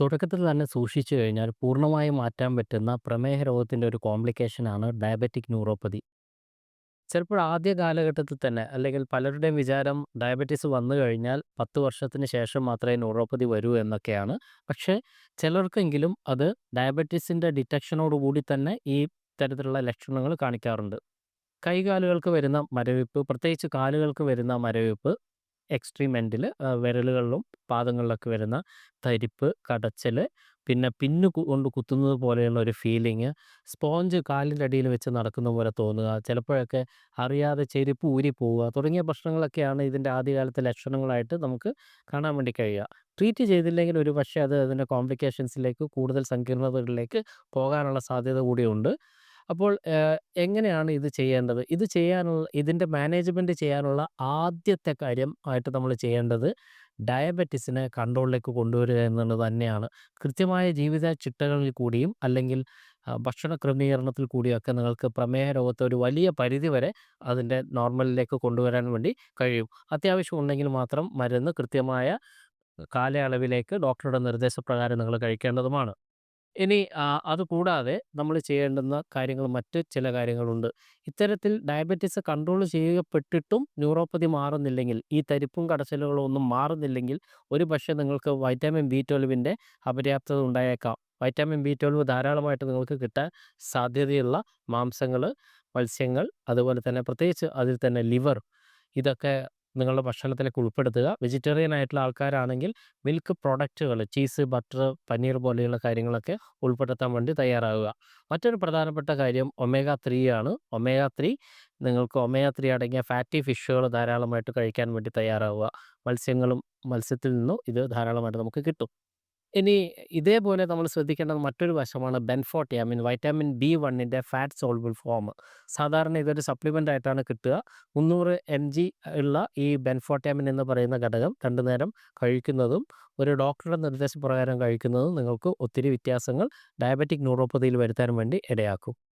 തുടക്കത്തിൽ തന്നെ സൂക്ഷിച്ചു കഴിഞ്ഞാൽ പൂർണമായും മാറ്റാൻ പറ്റുന്ന പ്രമേഹ രോഗത്തിന്റെ ഒരു കോംപ്ലിക്കേഷനാണ് ഡയബറ്റിക് ന്യൂറോപ്പതി. ചിലപ്പോൾ ആദ്യ കാലഘട്ടത്തിൽ തന്നെ അല്ലെങ്കിൽ പലരുടെയും വിചാരം ഡയബറ്റീസ് വന്നു കഴിഞ്ഞാൽ 10 വർഷത്തിന് ശേഷം മാത്രമേ ന്യൂറോപ്പതി വരൂ എന്നൊക്കെയാണ്. പക്ഷേ ചിലർക്കെങ്കിലും അത് ഡയബറ്റീസിന്റെ ഡിറ്റക്ഷനോടുകൂടി തന്നെ ഈ തരത്തിലുള്ള ലക്ഷണങ്ങൾ കാണിക്കാറുണ്ട്. കൈകാലുകൾക്ക് വരുന്ന മരവിപ്പ്, പ്രത്യേകിച്ച് കാലുകൾക്ക് വരുന്ന മരവിപ്പ്, എക്സ്ട്രീം എൻഡിൽ വിരലുകളിലും പാദങ്ങളിലൊക്കെ വരുന്ന തരിപ്പ്, കടച്ചൽ പിന്നെ പിന്നു കൊണ്ട് കുത്തുന്നത് പോലെയുള്ള ഒരു ഫീലിങ് സ്പോഞ്ച് കാലിന്റെ അടിയിൽ വെച്ച് നടക്കുന്ന പോലെ തോന്നുക, ചിലപ്പോഴൊക്കെ അറിയാതെ ചെരുപ്പ് ഊരി പോവുക തുടങ്ങിയ പ്രശ്നങ്ങളൊക്കെയാണ് ഇതിന്റെ ആദ്യകാലത്തെ ലക്ഷണങ്ങളായിട്ട് നമുക്ക് കാണാൻ വേണ്ടി കഴിയുക. ട്രീറ്റ് ചെയ്തില്ലെങ്കിൽ ഒരു പക്ഷേ അത് അതിന്റെ കോംപ്ലിക്കേഷൻസിലേക്ക് കൂടുതൽ സങ്കീർണതകളിലേക്ക് പോകാനുള്ള സാധ്യത കൂടിയുണ്ട്. അപ്പോൾ എങ്ങനെയാണ് ഇത് ചെയ്യേണ്ടത്? ഇത് ചെയ്യാനുള്ള ഇതിന്റെ മാനേജ്മെന്റ് ചെയ്യാനുള്ള ആദ്യത്തെ കാര്യം ആയിട്ട് നമ്മൾ ചെയ്യേണ്ടത് ഡയബറ്റിസിനെ കൺട്രോളിലേക്ക് കൊണ്ടുവരിക എന്നുള്ളത് തന്നെയാണ്. കൃത്യമായ ജീവിത ചിട്ടകളിൽ കൂടിയും അല്ലെങ്കിൽ ഭക്ഷണ ക്രമീകരണത്തിൽ കൂടിയൊക്കെ നിങ്ങൾക്ക് പ്രമേഹ രോഗത്തെ ഒരു വലിയ പരിധി വരെ അതിന്റെ നോർമലിലേക്ക് കൊണ്ടുവരാൻ വേണ്ടി കഴിയും. അത്യാവശ്യം ഉണ്ടെങ്കിൽ മാത്രം മരുന്ന് കൃത്യമായ കാലയളവിലേക്ക് ഡോക്ടറുടെ നിർദ്ദേശപ്രകാരം നിങ്ങൾ കഴിക്കേണ്ടതുമാണ്. ഇനി അതുകൂടാതെ നമ്മൾ ചെയ്യേണ്ടുന്ന കാര്യങ്ങൾ മറ്റ് ചില കാര്യങ്ങളുണ്ട്. ഇത്തരത്തിൽ ഡയബറ്റീസ് കൺട്രോൾ ചെയ്യപ്പെട്ടിട്ടും ന്യൂറോപ്പതി മാറുന്നില്ലെങ്കിൽ, ഈ തരിപ്പും കടച്ചിലുകളും ഒന്നും മാറുന്നില്ലെങ്കിൽ ഒരു പക്ഷേ നിങ്ങൾക്ക് വൈറ്റാമിൻ ബി ട്വൽവിന്റെ അപര്യാപ്തത ഉണ്ടായേക്കാം. വൈറ്റാമിൻ ബി ട്വൽവ് ധാരാളമായിട്ട് നിങ്ങൾക്ക് കിട്ടാൻ സാധ്യതയുള്ള മാംസങ്ങൾ, മത്സ്യങ്ങൾ, അതുപോലെ തന്നെ പ്രത്യേകിച്ച് അതിൽ തന്നെ ലിവർ ഇതൊക്കെ നിങ്ങളുടെ ഭക്ഷണത്തിലേക്ക് ഉൾപ്പെടുത്തുക. വെജിറ്റേറിയൻ ആയിട്ടുള്ള ആൾക്കാരാണെങ്കിൽ മിൽക്ക് പ്രൊഡക്റ്റുകൾ ചീസ്, ബട്ടർ, പനീർ പോലെയുള്ള കാര്യങ്ങളൊക്കെ ഉൾപ്പെടുത്താൻ വേണ്ടി തയ്യാറാവുക. മറ്റൊരു പ്രധാനപ്പെട്ട കാര്യം ഒമേഗ ത്രീ ആണ്. ഒമേഗ ത്രീ നിങ്ങൾക്ക് ഒമേഗ ത്രീ അടങ്ങിയ ഫാറ്റി ഫിഷുകൾ ധാരാളമായിട്ട് കഴിക്കാൻ വേണ്ടി തയ്യാറാവുക. മത്സ്യങ്ങളും മത്സ്യത്തിൽ നിന്നും ഇത് ധാരാളമായിട്ട് നമുക്ക് കിട്ടും. ഇനി ഇതേപോലെ നമ്മൾ ശ്രദ്ധിക്കേണ്ട മറ്റൊരു വശമാണ് ബെൻഫോട്ടിയാമിൻ, വൈറ്റമിൻ ബി1ന്റെ ഫാറ്റ് സോൾബിൾ ഫോം. സാധാരണ ഇതൊരു സപ്ലിമെന്റ് ആയിട്ടാണ് കിട്ടുക. മുന്നൂറ് 300 എംജി ഉള്ള ഈ ബെൻഫോട്ടിയാമിൻ എന്ന് പറയുന്ന ഘടകം രണ്ടു നേരം കഴിക്കുന്നതും ഒരു ഡോക്ടറുടെ നിർദ്ദേശപ്രകാരം കഴിക്കുന്നതും നിങ്ങൾക്ക് ഒത്തിരി വ്യത്യാസങ്ങൾ ഡയബറ്റിക് ന്യൂറോപ്പതിയിൽ വരുത്താൻ വേണ്ടി ഇടയാക്കും.